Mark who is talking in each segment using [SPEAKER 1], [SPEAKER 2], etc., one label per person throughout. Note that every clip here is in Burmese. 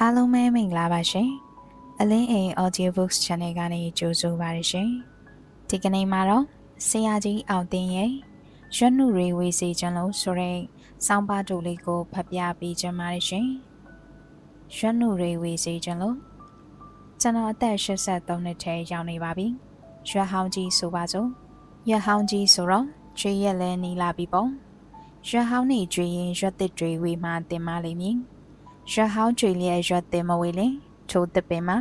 [SPEAKER 1] အားလုံးပဲမင်္ဂလာပါရှင်အလင်းအိမ် Audiobooks Channel ကနေကြိုဆိုပါရရှင်ဒီကနေ့မှာတော့ဆရာကြီးအောင်တင်ရဲ့ရွတ်နုရေဝေစီခြင်းလို့ဆိုတဲ့စောင်းပါတူလေးကိုဖတ်ပြပေးခြင်းပါတယ်ရှင်ရွတ်နုရေဝေစီခြင်းလို့ကျွန်တော်အသက်83နှစ်ထဲရောက်နေပါပြီရွက်ဟောင်းကြီးဆိုပါစို့ရွက်ဟောင်းကြီးဆိုတော့ကျွေးရက်လဲနေလာပြီပေါ့ရွက်ဟောင်းနေကျွေးရင်ရွက်သစ်တွေဝေမှတင်မလိမ့်မည် ရွက်ဟောင်းကျွေလျက်ရွက်တင်မဝေလေထိုးတပင်မှာ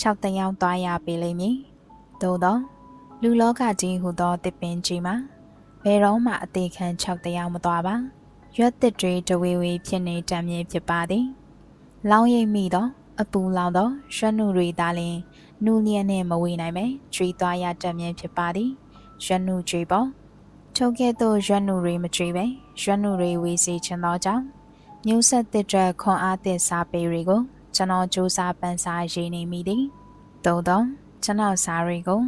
[SPEAKER 1] 6တယောက်သွားရပေးလိမ့်မည်သို့တော့လူလောကကြီးဟူသောတပင်ကြီးမှာဘယ်တော့မှအသေးခံ6တယောက်မသွားပါရွက်သစ်တွေတဝေဝေဖြစ်နေတမ်းမြေဖြစ်ပါသည်လောင်းရိပ်မိတော့အပူလောင်တော့ရွှက်နုတွေသားလင်နူလျက်နဲ့မဝေနိုင်ပဲကျွေးသွားရတမ်းမြေဖြစ်ပါသည်ရွှက်နုကျွေးပေါ်ထုတ်ခဲ့သောရွက်နုတွေမကျွေးပဲရွက်နုတွေဝေစီချင်သောကြောင့် မျိုးဆက်တစ်တဲ့ခွန်အားသစ်စားပေတွေကိုကျွန်တော်စူးစမ်းပန်းစားရေးနေမိသည်သို့တော့ကျွန်တော်စားတွေကို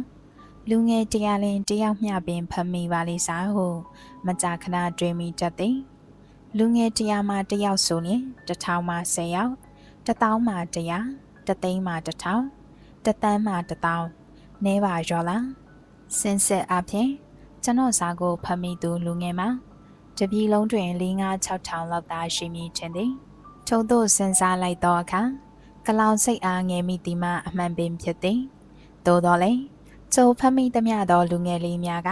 [SPEAKER 1] လူငယ်တရားလင်တယောက်မျှပင်ဖတ်မိပါလိမ့်စားဟုမကြာခဏတွေးမိတတ်သည်လူငယ်တရားမှတယောက်ဆိုရင်တစ်ထောင်မှ10ယောက်တစ်သောင်းမှ100တစ်သိန်းမှတစ်ထောင်တစ်သန်းမှတစ်သောင်းနဲပါရောလားစင်စစ်အပြင်ကျွန်တော်စာကိုဖတ်မိသူလူငယ်မှာ တပြည်လုံးတွင်၄၅6ထောင်လောက်သာရှိမည်ထင်သည်ထို့သောစဉ်းစားလိုက်သောအခါကလောင်စိတ်အားငယ်မိသည်မှအမှန်ပင်ဖြစ်သည်သို့တော်လည်းကျိုးဖတ်မိသမျှသောလူငယ်လေးများက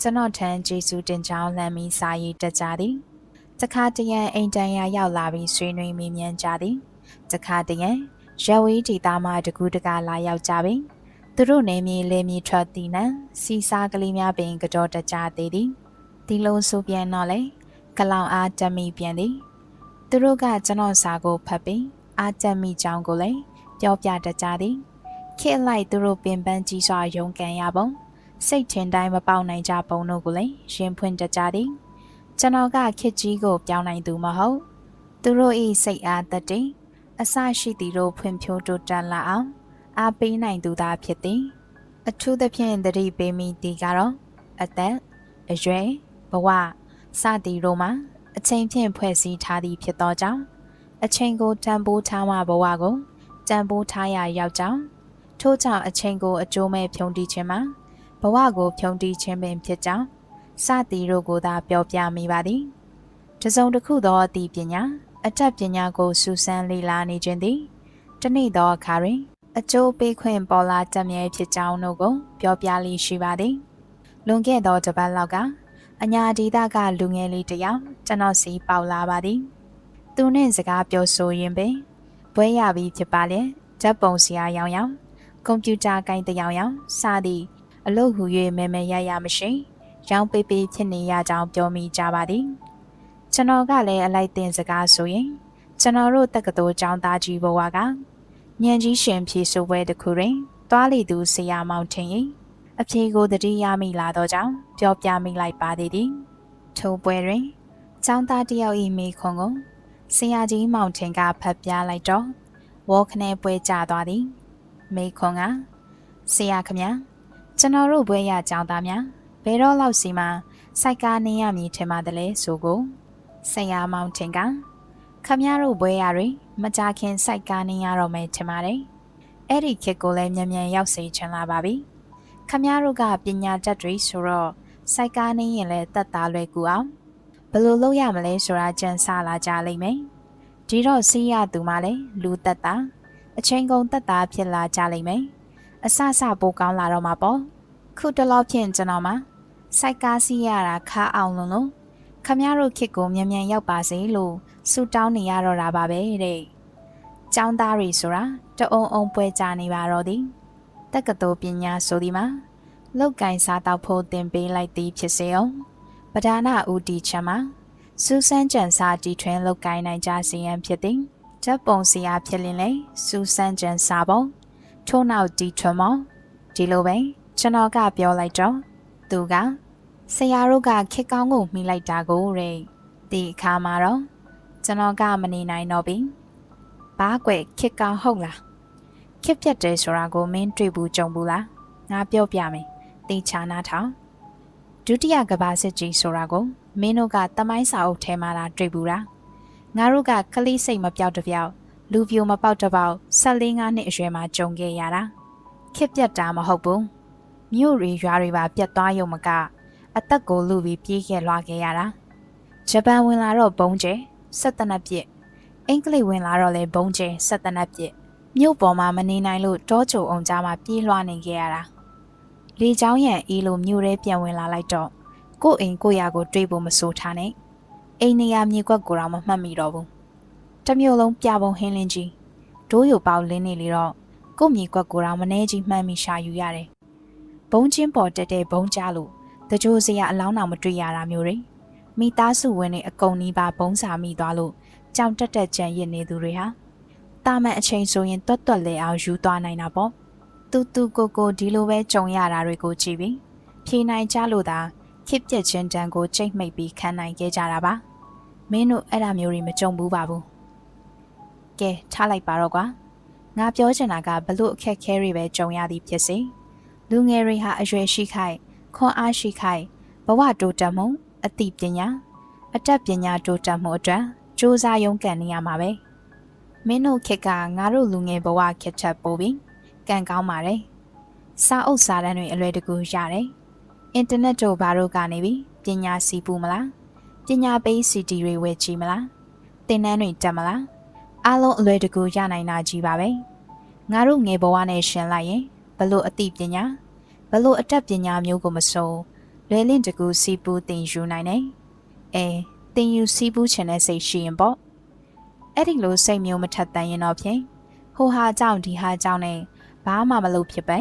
[SPEAKER 1] ကျွန်တော်ထံကျေးဇူးတင်ကြောင်းလမ်းပြီးစာရေးတတ်ကြသည်တခါတရံအိမ်တန်ရာရောက်လာပြီးဆွေးနွေးမိမြန်ကြသည်တခါတရံရဝေးဒေတာမှတကူတကလာရောက်ကြပြီသူတို့နေမြေလေမြေထွက်တည်နံစီစားကလေးများပင်ကြောတကြသေးသည် ဒီလိုဆိုပြန်တော့လေကလောင်အားတမိပြန်သည်သူတို့ကကျွန်တော်စာကိုဖတ်ပြီးအားတမိကြောင်းကိုလည်းပြောပြတကြသည်ခေတ်လိုက်သူတို့ပင်ပန်းကြီးစွာရုန်းကန်ရပုံစိတ်ထင်တိုင်းမပေါနိုင်ကြပုံတို့ကိုလည်းရင်ဖွင့်တကြသည်ကျွန်တော်ကခေတ်ကြီးကိုပြောင်းနိုင်သူမဟုတ်သူတို့၏စိတ်အားတတိအဆရှိသည်တို့ဖွံ့ဖြိုးတိုးတက်လာအောင်အားပေးနိုင်သူသာဖြစ်သည်အထူးသဖြင့်တတိပေးမိသည်ကတော့အသက်အရွယ် ဘဝစသည်တို့မှာအချိန်ဖြင့်ဖွဲ့စည်းထားသည်ဖြစ်သောကြောင့်အချိန်ကိုတန်ဖိုးထားမှဘဝကိုတန်ဖိုးထားရရောက်ကြောင်းထို့ကြောင့်အချိန်ကိုအကျိုးမဲ့ဖြုံးတီးခြင်းမှာဘဝကိုဖြုံးတီးခြင်းပင်ဖြစ်ကြောင်းစသည်တို့ကိုသာပြောပြမိပါသည်တစုံတစ်ခုသောအသည့်ပညာအတတ်ပညာကိုစူးစမ်းလေ့လာနေခြင်းသည်တနေ့သောအခါတွင်အကျိုးပေးခွင့်ပေါ်လာတတ်မြဲဖြစ်ကြောင်းတို့ကိုပြောပြလိရှိပါသည်လွန်ခဲ့သောတစ်ပတ်လောက်က အညာဒေသကလူငယ်လေးတစ်ယောက်ကျွန်တော်စီပေါလာပါသည်သူနဲ့စကားပြောဆိုရင်ပင်ဘွဲရပြီးဖြစ်ပါလေဓာတ်ပုံဆရာရောင်ရောင်ကွန်ပျူတာကိုင်းတယောင်ရောင်စသည် အလုပ်ဟူ၍မဲမဲရရမရှိရောင်ပေးပေးဖြစ်နေရကြောင်းပြောမိကြပါသည်ကျွန်တော်ကလည်းအလိုက်တင်စကားဆိုရင်ကျွန်တော်တို့တက္ကသိုလ်ကျောင်းသားကြီးဘဝကညံကြီးရှင်ဖြေဆိုပွဲတစ်ခုတွင်တွားလီသူဆရာမောင်ထင်၏ အဖြေကိုတတိယမိလာသောကြောင့်ပြောပြမိလိုက်ပါသေးသည်ထိုပွဲတွင်ကျောင်းသားတယောက်၏မိခွန်ကိုဆရာကြီးမောင်ထင်ကဖတ်ပြလိုက်တော့ဝေါခနဲပွဲကြသွားသည်မိခွန်ကဆရာခမညာကျွန်တော်တို့ဘွဲရကျောင်းသားများဘယ်တော့လောက်စီမှာစိုက်ကားနေရမည်ထင်ပါတယ်လေဆိုကိုဆရာမောင်ထင်ကခမညာတို့ဘွဲရတွေမကြခင်စိုက်ကားနေရတော့မယ်ထင်ပါတယ်အဲ့ဒီခေတ်ကိုလည်းမြန်မြန်ရောက်စေချင်လာပါပြီ ခမညာတို့ကပညာတတ်တွေဆိုတော့စိုက်ကားနေရင်လည်းတတ်သားလွယ်ကူအောင်ဘယ်လိုလုပ်ရမလဲဆိုတာကြံစလာကြလိမ့်မယ်ဒီတော့စီးရသူမှလည်းလူတက်တာအချိန်ကုန်တက်တာဖြစ်လာကြလိမ့်မယ်အဆဆပိုကောင်းလာတော့မှာပေါ့ခုတလောဖြင့်ကျွန်တော်မှာစိုက်ကားစီးရတာခါအောင်လုံးလုံးခမရတို့ခစ်ကိုမြန်မြန်ရောက်ပါစေလို့ဆုတောင်းနေရတော့တာပါပဲတဲ့ចောင်းသားတွေဆိုတာတအုံအုံပွဲကြနေပါတော့သည် တက္ကသိုလ်ပညာဆိုဒီမှာလောက်ကင်စားတော့ဖို့တင်ပေးလိုက်သည်ဖြစ်စေအောင်ပဒါနာဦးတီချမ်းမှာစူးစမ်းကြံစာတီထွင်းလောက်ကင်နိုင်ကြစီရန်ဖြစ်သည်ဓာတ်ပုံစရာဖြစ်လင်းလေစူးစမ်းကြံစာပုံထို့နောက်တီထွန်းမောဒီလိုပဲကျွန်တော်ကပြောလိုက်တော့သူကဆရာတို့ကခက်ကောင်းကိုမိလိုက်တာကိုတဲ့ဒီအခါမှာတော့ကျွန်တော်ကမနေနိုင်တော့ပြီဘာကွယ်ခက်ကောင်းဟုတ်လား ခက်ပြတ်တယ်ဆိုတာကိုမင်းတွေ့ဘူးကြုံဘူးလားငါပြောပြမယ်တေချာနာထောင်ဒုတိယကဘာစစ်ကြီးဆိုတာကိုမင်းတို့ကတမိုင်းစာအုပ်ထဲမှာလာတွေ့ဘူးလားငါတို့ကကလေးစိတ်မပြောက်တပြောက်လူပြိုမပေါက်တပေါက်14ငါးနှစ်အရွယ်မှာကြုံခဲ့ရတာခက်ပြတ်တာမဟုတ်ဘူးမြို့ရီရွာတွေပါပြတ်သွားရုံမကအသက်ကိုလူပြီးပြေးခဲ့လွားခဲ့ရတာဂျပန်ဝင်လာတော့ဘုံကျဲဆက်တနက်ပြစ်အင်္ဂလိပ်ဝင်လာတော့လဲဘုံကျဲဆက်တနက်ပြစ် မြို့ပေါ်မှာမနေနိုင်လို့တောချိုအောင်ကြားမှာပြေးလွှားနေခဲ့ရတာလေချောင်းရံအေးလိုမြို့ထဲပြန်ဝင်လာလိုက်တော့ကို့အိမ်ကိုရကိုတွေးဖို့မစိုးထားနဲ့အိမ်နေရမြေကွက်ကိုတော့မမှတ်မိတော့ဘူးတစ်မျိုးလုံးပြပုံဟင်းလင်းကြီးဒိုးရုပ်ပေါက်လင်းနေလေတော့ကို့မြေကွက်ကိုတော့မနှဲကြီးမှန်းမိရှာယူရတယ်ဘုံချင်းပေါ်တက်တဲ့ဘုံကြားလို့တကြိုစရာအလောင်းတော်မတွေ့ရတာမျိုးတွေမိသားစုဝင်တွေအကုန်နီးပါဘုံစာမိသွားလို့ကြောင်တက်တက်ကြံရစ်နေသူတွေဟာ တာမန်အချိန်ဆိုရင်တွတ်တွတ်လဲအောင်ယူသွားနိုင်တာပေါ့တူတူကိုကိုဒီလိုပဲကြုံရတာတွေကိုကြည့်ပြီးဖြေနိုင်ကြလို့သာခစ်ပြက်ချင်းတန်ကိုကြိတ်မိတ်ပြီးခံနိုင်ခဲ့ကြတာပါမင်းတို့အဲ့ဒါမျိုးတွေမကြုံဘူးပါဘူးကဲထားလိုက်ပါတော့ကွာငါပြောချင်တာကဘလို့အခက်ခဲတွေပဲကြုံရသည်ဖြစ်စေလူငယ်တွေဟာအရွယ်ရှိခိုက်ခွန်အားရှိခိုက်ဘဝတိုးတက်မှုအသိပညာအတတ်ပညာတိုးတက်မှုအတွက်စ조사ရုံးကန်နေရမှာပဲ မင်းတို့ခက်ကငါတို့လူငယ်ဘဝခက်ချက်ပို့ပြီးကန်ကောင်းပါတယ်စာအုပ်စာတမ်းတွေအလွယ်တကူရတယ်အင်တာနက်တို့ဘာတို့ကနေပြီးပညာစီးပူမလားပညာပေးစီတီတွေဝယ်ကြည့်မလားသင်တန်းတွေတက်မလားအားလုံးအလွယ်တကူရနိုင်တာကြီးပါပဲငါတို့ငယ်ဘဝနဲ့ရှင်လိုက်ရင်ဘလို့အသိပညာဘလို့အတတ်ပညာမျိုးကိုမစိုးလွယ်လင့်တကူစီပူသင်ယူနိုင်တယ်အဲသင်ယူစီးပူးချင်တဲ့စိတ်ရှိရင်ပေါ့ အဲ့ဒီလိုစိတ်မျိုးမထက်တန်ရင်တော့ဖြင့်ဟိုဟာကြောင့်ဒီဟာကြောင့်နဲ့ဘာမှမလုပ်ဖြစ်ပဲ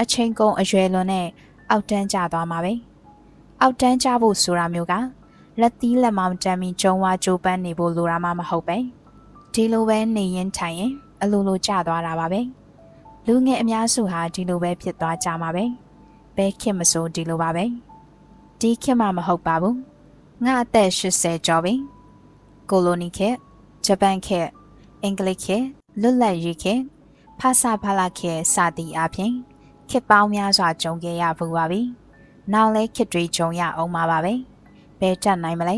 [SPEAKER 1] အချိန်ကုန်အရွယ်လွန်နဲ့အောက်တန်းကျသွားမှာပဲအောက်တန်းကျဖို့ဆိုတာမျိုးကလက်သီးလက်မောင်းတမ်းပြီးကျုံဝါကြိုးပမ်းနေဖို့လိုတာမှမဟုတ်ပဲဒီလိုပဲနေရင်ထိုင်ရင်အလိုလိုကျသွားတာပါပဲလူငယ်အများစုဟာဒီလိုပဲဖြစ်သွားကြမှာပဲဘဲခင်မစိုးဒီလိုပါပဲဒီခင်မှမဟုတ်ပါဘူးငါအသက်80ကျော်ပြီကိုလိုနီခေတ် ဂျပန်ခေတ်အင်္ဂလိပ်ခေတ်လွတ်လပ်ရေးခေတ်ဖာစာဖလာခေတ်စသည်အပြင်ခေတ်ပေါင်းများစွာကြုံခဲ့ရဘူးပါပြီနောက်လဲခေတ်တွေကြုံရအောင်ပါပါပဲဘယ်တက်နိုင်မလဲ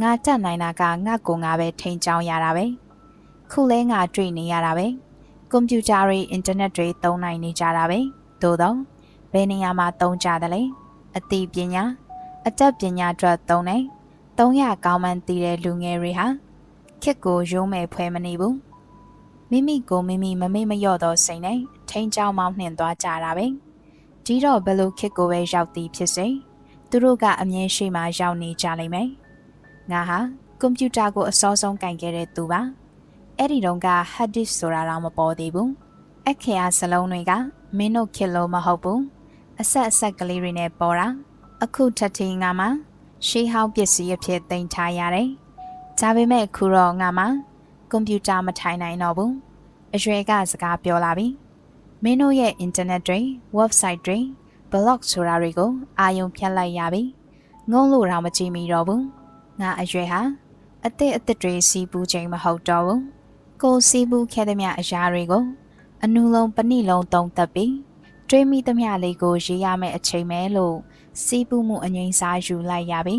[SPEAKER 1] ငါတက်နိုင်တာကငါကိုငါပဲထိန်ချောင်းရတာပဲခုလဲငါတွေ့နေရတာပဲကွန်ပျူတာတွေအင်တာနက်တွေသုံးနိုင်နေကြတာပဲသို့တော့ဘယ်နေရာမှာသုံးကြတယ်လဲအသိပညာအတတ်ပညာအတွက်သုံးတယ်။300ကောင်းမှန်းသိတဲ့လူငယ်တွေဟာ ခက်ကိုရုံးမဲ့ဖွဲမနေဘူး။မိမိကိုမိမိမမေ့မလျော့သောစိတ်နဲ့ထိန်ချောင်းမောင်းနှင်သွားကြတာပဲ။ဒီတော့ဘလို့ခက်ကိုပဲရောက်သည်ဖြစ်စေသူတို့ကအမြင်ရှိမှရောက်နေကြလိမ့်မယ်။ငါဟာကွန်ပျူတာကိုအစောဆုံးကင်ခဲ့တဲ့သူပါ။အဲ့ဒီတုန်းက hard disk ဆိုတာတော့မပေါ်သေးဘူး။အခရာစလုံးတွေကမင်းတို့ခက်လို့မဟုတ်ဘူး။အဆက်အဆက်ကလေးတွေနဲ့ပေါ်တာ။အခုထပ်ထင်းငါမှာရှေးဟောင်းပစ္စည်းအဖြစ်တင်ထားရတယ်။ ဒါပေမဲ့ခုတော့ငါမှာကွန်ပျူတာမထိုင်နိုင်တော့ဘူး။အရွယ်ကစကားပြောလာပြီ။မင်းတို့ရဲ့ internet တွေ website တွေ blog ဆိုတာတွေကိုအာယုံဖြတ်လိုက်ရပြီ။ငုံလို့တော့မကြည့်မိတော့ဘူး။ငါအရွယ်ဟာအသက်အသက်တွေစီးပူးချိန်မဟုတ်တော့ဘူး။ကိုစီးပူးခဲ့တဲ့မြအရာတွေကိုအနူလုံးပဏိလုံးတုံးသက်ပြီးတွေးမိသမျှလေးကိုရေးရမယ့်အချိန်ပဲလို့စီးပူးမှုအငိမ့်စားယူလိုက်ရပြီ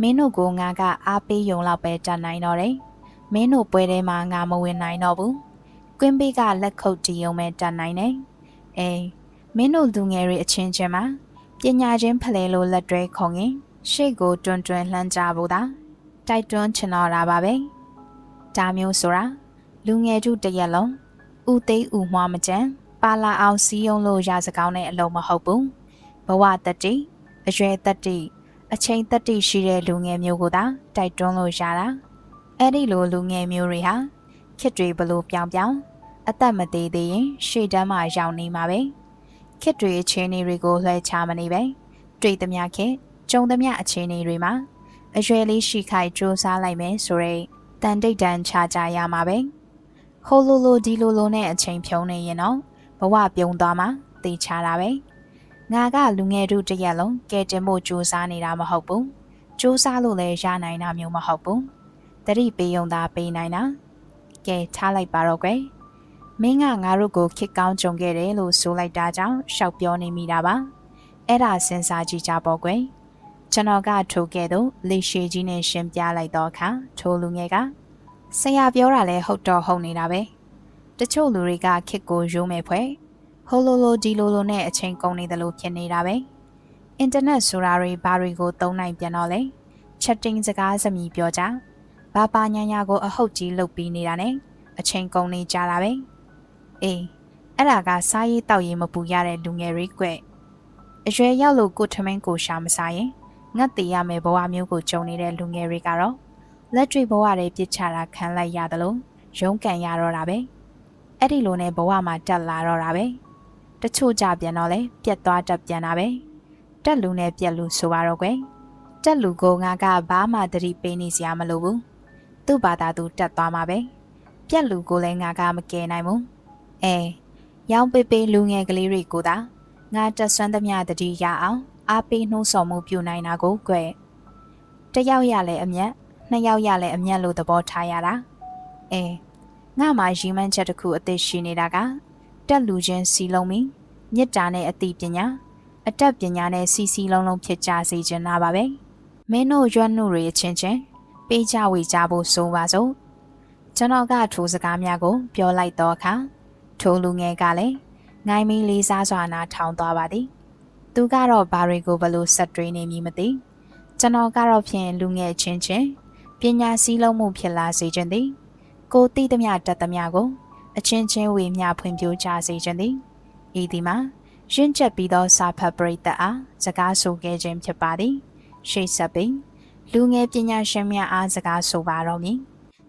[SPEAKER 1] မင်းတို့ကိုငါကအားပေးယုံလောက်ပဲတတ်နိုင်တော့တယ်မင်းတို့ပွဲထဲမှာငါမဝင်နိုင်တော့ဘူးကွင်းပေးကလက်ခုပ်တီးယုံပဲတတ်နိုင်တယ်အေးမင်းတို့လူငယ်တွေအချင်းချင်းမှာပညာချင်းဖလှယ်လို့လက်တွဲခုံရင်ရှေ့ကိုတွန်းတွန်းလှမ်းကြဖို့သာတိုက်တွန်းချင်တော့တာပါပဲဒါမျိုးဆိုတာလူငယ်တို့တရက်လုံးဥသိဥမွှားမကြမ်းပါလာအောင်စီးယုံလို့ရစကောင်းတဲ့အလုံးမဟုတ်ဘူးဘဝတတိအရွယ်တတိ အချိန်တတိရှိတဲ့လူငယ်မျိုးကိုသာတိုက်တွန်းလို့ရတာအဲ့ဒီလိုလူငယ်မျိုးတွေဟာခစ်တွေဘလို့ပြောင်ပြောင်အသက်မသေးသေးရင်ရှေ့တန်းမှာရောက်နေမှာပဲခစ်တွေအခြေအနေတွေကိုလွှဲချမနေပဲတွေ့သမျှခစ်ကြုံသမျှအခြေအနေတွေမှာအရွယ်လေးရှိခိုက်စူးစမ်းလိုက်မယ်ဆိုရဲတန်တိတ်တန်ချကြရမှာပဲဟိုလိုလိုဒီလိုလိုနဲ့အချိန်ဖြုံးနေရင်တော့ဘဝပြုံးသွားမှာသိချတာပဲ ငါကလူငယ်တို့တရက်လုံးကဲတင်ဖို့ကြိုးစားနေတာမဟုတ်ဘူးကြိုးစားလို့လည်းရနိုင်တာမျိုးမဟုတ်ဘူးတတိပေးုံသာပေးနိုင်တာကဲထားလိုက်ပါတော့ကွယ်မင်းကငါတို့ကိုခစ်ကောင်းကြုံခဲ့တယ်လို့ဆိုလိုက်တာကြောင့်ရှောက်ပြောနေမိတာပါအဲ့ဒါစဉ်းစားကြည့်ကြပေါ့ကွယ်ကျွန်တော်ကထိုးခဲ့သူလေရှည်ကြီးနဲ့ရှင်းပြလိုက်တော့အခါထိုးလူငယ်ကဆရာပြောတာလဲဟုတ်တော့ဟုတ်နေတာပဲတချို့လူတွေကခစ်ကိုရိုးမယ်ဖွဲ့ ဟိုလိုလိုဒီလိုလိုနဲ့အချိန်ကုန်နေတယ်လို့ဖြစ်နေတာပဲအင်တာနက်ဆိုတာတွေဘာတွေကိုသုံးနိုင်ပြန်တော့လဲချက်တင်းစကားစမြည်ပြောကြဘာပါညာညာကိုအဟုတ်ကြီးလုပ်ပြီးနေတာနဲ့အချိန်ကုန်နေကြတာပဲအေးအဲ့ဒါကစားရေးတောက်ရေးမပူရတဲ့လူငယ်တွေကွအရွယ်ရောက်လို့ကိုထမင်းကိုရှာမစားရင်ငတ်တည်ရမယ်ဘဝမျိုးကိုကြုံနေတဲ့လူငယ်တွေကတော့လက်တွေ့ဘဝတွေပြစ်ချတာခံလိုက်ရတယ်လို့ရုန်းကန်ရတော့တာပဲအဲ့ဒီလိုနဲ့ဘဝမှာတက်လာတော့တာပဲ တချို့ကြပြန်တော့လေပြက်သွားတက်ပြန်တာပဲတက်လူနဲ့ပြက်လူဆိုပါတော့ကွယ်တက်လူကိုငါကဘာမှတတိပေးနေစရာမလိုဘူးသူ့ဘာသာသူတက်သွားမှာပဲပြက်လူကိုလည်းငါကမကယ်နိုင်ဘူးအဲရောင်ပေပေလူငယ်ကလေးတွေကိုသာငါတက်ဆွမ်းသမျှတတိရအောင်အားပေးနှိုးဆော်မှုပြုနိုင်တာကိုကွယ်တယောက်ရလဲအမျက်နှစ်ယောက်ရလဲအမျက်လို့သဘောထားရတာအဲငါမှရီမန်းချက်တစ်ခုအသက်ရှိနေတာက တက်လူချင်းစီလုံးပြီးမြစ်တာနဲ့အသိပညာအတတ်ပညာနဲ့စီစီလုံးလုံးဖြစ်ကြစေချင်တာပါပဲမင်းတို့ရွက်နှုတွေအချင်းချင်းပေးကြဝေကြဖို့ဆိုပါစို့ကျွန်တော်ကထိုစကားများကို ပြောလိုက်တော့အခါထိုလူငယ်ကလည်းငိုင်းမီလေးစားစွာနာထောင်သွားပါသည်သူကတော့ဘာတွေကိုဘလို့ဆက်တွေးနေမည်မသိကျွန်တော်ကတော့ဖြင့်လူငယ်ချင်းချင်းပညာစည်းလုံးမှုဖြစ်လာစေခြင်းသည်ကိုသိသမျှတတ်သမျှကို အချင်းချင်းဝေမျှဖွံ့ဖြိုးကြစေခြင်းသည်ဤဒီမှာရင့်ကျက်ပြီးသောစာဖတ်ပရိသတ်အားစကားဆိုခဲ့ခြင်းဖြစ်ပါသည်ရှိတ်ဆက်ပြီးလူငယ်ပညာရှင်များအားစကားဆိုပါတော့မည်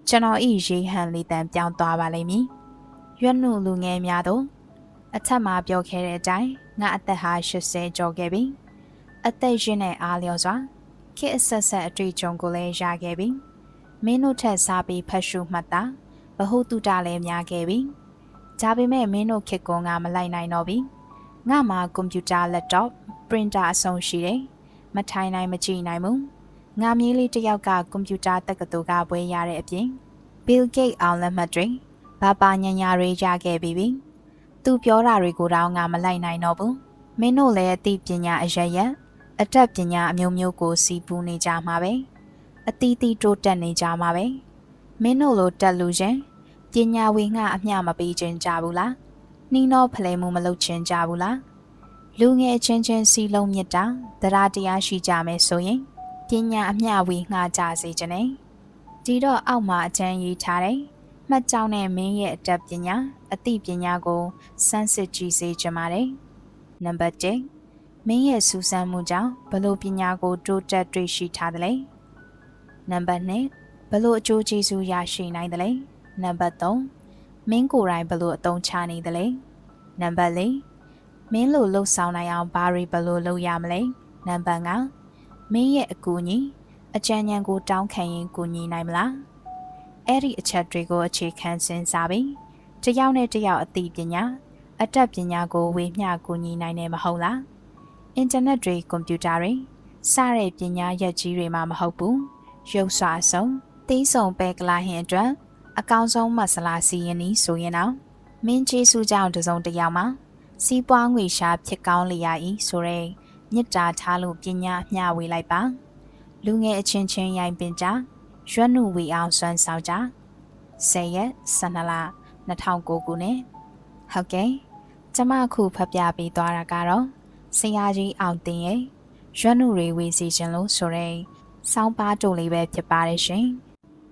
[SPEAKER 1] ကျွန်တော်ဤရေဟန်လေးတန်ပြောင်းသွားပါလိမ့်မည်ရွတ်နုလူငယ်များတို့အထက်မှာပြောခဲ့တဲ့အတိုင်းငါအသက်ဟာ80ကျော်ခဲ့ပြီအသက်ရင့်တဲ့အားလျော်စွာခေတ်အဆက်ဆက်အတွေ့အကြုံကိုလည်းရခဲ့ပြီမင်းတို့ထက်စားပြီးဖတ်ရှုမှတ်တာ ဘဟုတုတလည်းများခဲ့ပြီဒါပေမဲ့မင်းတို့ခေတ်ကငါမလိုက်နိုင်တော့ပြီငါမှာကွန်ပျူတာလက်တော့ပရင်တာအဆုံးရှိတယ်မထိုင်နိုင်မကြည့်နိုင်ဘူးငါမြေးလေးတစ်ယောက်ကကွန်ပျူတာတက္ကသိုလ်ကဘွဲရတဲ့အပြင် Bill Gates အောင်လက်မှတ်တွေဘာပါညာညာတွေရခဲ့ပြီးပြီသူပြောတာတွေကိုတော့ငါမလိုက်နိုင်တော့ဘူးမင်းတို့လည်းအသိပညာအရရက်အတတ်ပညာအမျိုးမျိုးကိုစီးပူးနေကြမှာပဲအသီးသီးတိုးတက်နေကြမှာပဲမင်းတို့လိုတက်လူချင်း ပညာဝေငှအမျှမပေးခြင်းကြဘူးလားနှီးနှောဖလဲမှုမလုပ်ခြင်းကြဘူးလားလူငယ်ချင်းချင်းစီလုံးမြတ်တာတရားတရားရှိကြမယ်ဆိုရင်ပညာအမျှဝေငှကြစေခြင်းနဲ့ဒီတော့အောက်မှာအကျဉ်းရေးထားတယ်မှတ်ကြောင်းနဲ့မင်းရဲ့အတတ်ပညာအသိပညာကိုစမ်းစစ်ကြည့်စေချင်ပါတယ်နံပါတ်1မင်းရဲ့စူးစမ်းမှုကြောင့်ဘလို့ပညာကိုတိုးတက်တွေ့ရှိထားသလဲနံပါတ်2ဘလို့အကျိုးကျေးဇူးရရှိနိုင်သလဲ နံပါတ်3မင်းကိုယ်တိုင်ဘလို့အသုံးချနေသလဲနံပါတ်4မင်းလိုလှုပ်ဆောင်နိုင်အောင်ဘာတွေဘလို့လုပ်ရမလဲနံပါတ်5မင်းရဲ့အကူအညီအကြံဉာဏ်ကိုတောင်းခံရင်ကူညီနိုင်မလားအဲ့ဒီအချက်တွေကိုအခြေခံစဉ်းစားပြီးတယောက်နဲ့တယောက်အသိပညာအတတ်ပညာကိုဝေမျှကူညီနိုင်တယ်မဟုတ်လားအင်တာနက်တွေကွန်ပျူတာတွေစတဲ့ပညာရက်ကြီးတွေမှမဟုတ်ဘူးရုပ်စွာဆုံးသိဆုံးပဲကလာဟင်အတွက် အကောင်းဆုံးမဆလာစီရင်နီးဆိုရင်တော့မင်းကျေးစုကြောင့်တစုံတယောက်မှာစီးပွားငွေရှာဖြစ်ကောင်းလျာဤဆိုရဲမြစ်တာထားလို့ပညာမျှဝေလိုက်ပါလူငယ်အချင်းချင်းရိုင်ပင်ကြရွတ်နုဝေအောင်စွမ်းဆောင်ကြ10ရက်12လ2009ခုနှစ်ဟုတ်ကဲ့ကျမအခုဖတ်ပြပေးသွားတာကတော့ဆရာကြီးအောင်တင်ရဲ့ရွတ်နုတွေဝေစီခြင်းလို့ဆိုရဲစောင်းပါတူလေးပဲဖြစ်ပါတယ်ရှင်